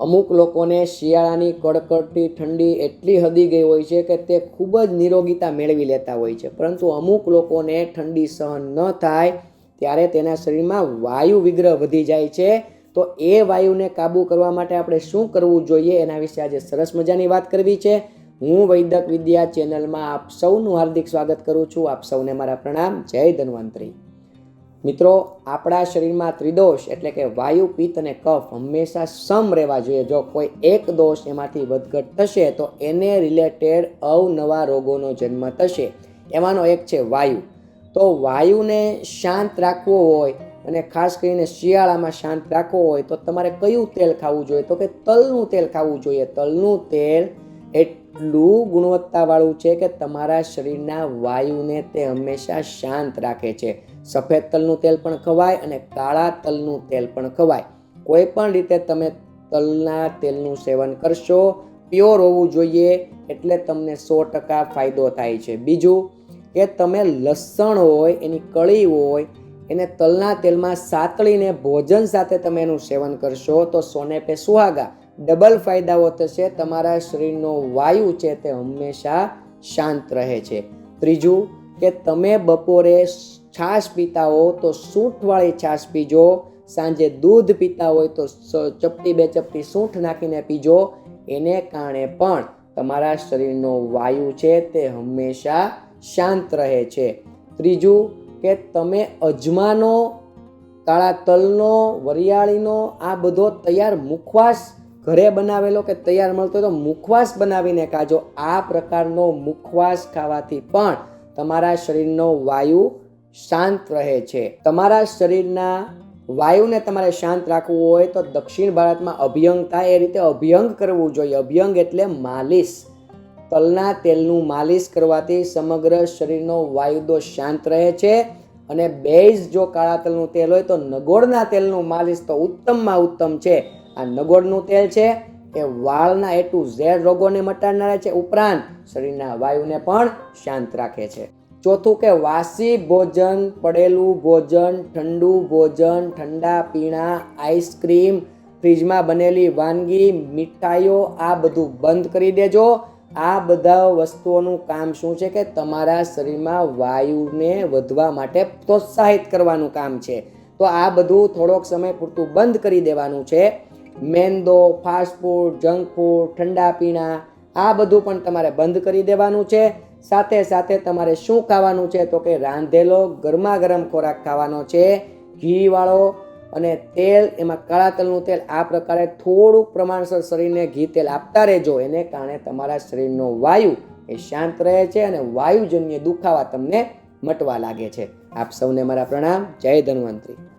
અમુક લોકોને શિયાળાની કડકડતી ઠંડી એટલી હદી ગઈ હોય છે કે તે ખૂબ જ નિરોગીતા મેળવી લેતા હોય છે. પરંતુ અમુક લોકોને ઠંડી સહન ન થાય ત્યારે તેના શરીરમાં વાયુ વિગ્રહ વધી જાય છે. તો એ વાયુને કાબૂ કરવા માટે આપણે શું કરવું જોઈએ એના વિશે આજે સરસ મજાની વાત કરવી છે. હું વૈદક વિદ્યા ચેનલમાં આપ સૌનું હાર્દિક સ્વાગત કરું છું. આપ સૌને મારા પ્રણામ. જય ધન્વંતરી. મિત્રો, આપણા શરીરમાં ત્રિદોષ એટલે કે વાયુ, પિત્ત અને કફ હંમેશા સમ રહેવા જોઈએ. જો કોઈ એક દોષ એમાંથી વધઘટ થશે, તો એને રિલેટેડ અવનવા રોગોનો જન્મ થશે. એમાંનો એક છે વાયુ. તો વાયુને શાંત રાખવો હોય અને ખાસ કરીને શિયાળામાં શાંત રાખવો હોય, તો તમારે કયું તેલ ખાવું જોઈએ? તો કે તલનું તેલ ખાવું જોઈએ. તલનું તેલ એટલું ગુણવત્તાવાળું છે કે તમારા શરીરના વાયુને તે હંમેશા શાંત રાખે છે. સફેદ તલનું તેલ પણ ખવાય અને કાળા તલનું તેલ પણ ખવાય. કોઈ પણ રીતે તમે તલના તેલનું સેવન કરશો, પ્યોર હોવું જોઈએ એટલે તમને સો ટકા ફાયદો થાય છે. બીજું કે તમે લસણ હોય, એની કળી હોય, એને તલના તેલમાં સાતળીને ભોજન સાથે તમે એનું સેવન કરશો તો સોને પે સુહાગા. ડબલ ફાયદાઓ થશે, તમારા શરીરનો વાયુ છે તે હંમેશા શાંત રહે છે. ત્રીજું કે તમે બપોરે છાશ પીતા હો તો સૂંઠવાળી છાશ પીજો. સાંજે દૂધ પીતા હોય તો ચપટી બે ચપટી સૂંઠ નાખીને પીજો. એને કારણે પણ તમારા શરીરનો વાયુ છે તે હંમેશા શાંત રહે છે. ત્રીજું કે તમે અજમાનો, કાળા તલનો, વરિયાળીનો આ બધો તૈયાર મુખવાસ ઘરે બનાવેલો કે તૈયાર મળતો હોય તો મુખવાસ બનાવીને ખાજો આ પ્રકારનો મુખવાસ ખાવાથી પણ તમારા શરીરનો વાયુ શાંત રહે છે. તમારા શરીરના વાયુને તમારે શાંત રાખવું હોય તો દક્ષિણ ભારતમાં અભિયંગ થાય એ રીતે અભિયંગ કરવું જોઈએ. અભિયંગ એટલે માલિશ. તલના તેલનું માલિશ કરવાથી સમગ્ર શરીરનો વાયુદોષ શાંત રહે છે અને બેઝ જો કાળા તલનું તેલ હોય તો નગોળના તેલનું માલિશ તો ઉત્તમમાં ઉત્તમ છે. આ નગોળનું તેલ છે એ વાળના એ ટુ ઝેડ રોગોને મટાડનારા છે. ઉપરાંત શરીરના વાયુને પણ શાંત રાખે છે. ચોથું કે વાસી ભોજન, પડેલું ભોજન, ઠંડુ ભોજન, ઠંડા પીણા, આઈસ્ક્રીમ, ફ્રીજમાં બનેલી વાનગી, મીઠાઈઓ, આ બધું બંધ કરી દેજો. આ બધા વસ્તુઓનું કામ શું છે કે તમારા શરીરમાં વાયુને વધવા માટે પ્રોત્સાહિત કરવાનું કામ છે. તો આ બધું થોડોક સમય પૂરતું બંધ કરી દેવાનું છે. મેંદો ફાસ્ટફૂડ જંક ફૂડ, ઠંડા પીણા, આ બધું પણ તમારે બંધ કરી દેવાનું છે. સાથે સાથે તમારે શું ખાવાનું છે તો કે રાંધેલો ગરમા ગરમ ખોરાક ખાવાનો છે. ઘીવાળો અને તેલ, એમાં કાળા તલનું તેલ આ પ્રકારે થોડુંક પ્રમાણસર શરીરને ઘી તેલ આપતા રહેજો. એને કારણે તમારા શરીરનો વાયુ એ શાંત રહે છે અને વાયુજન્ય દુખાવા તમને મટવા લાગે છે. આપ સૌને મારા પ્રણામ. જય ધન્વંતરી.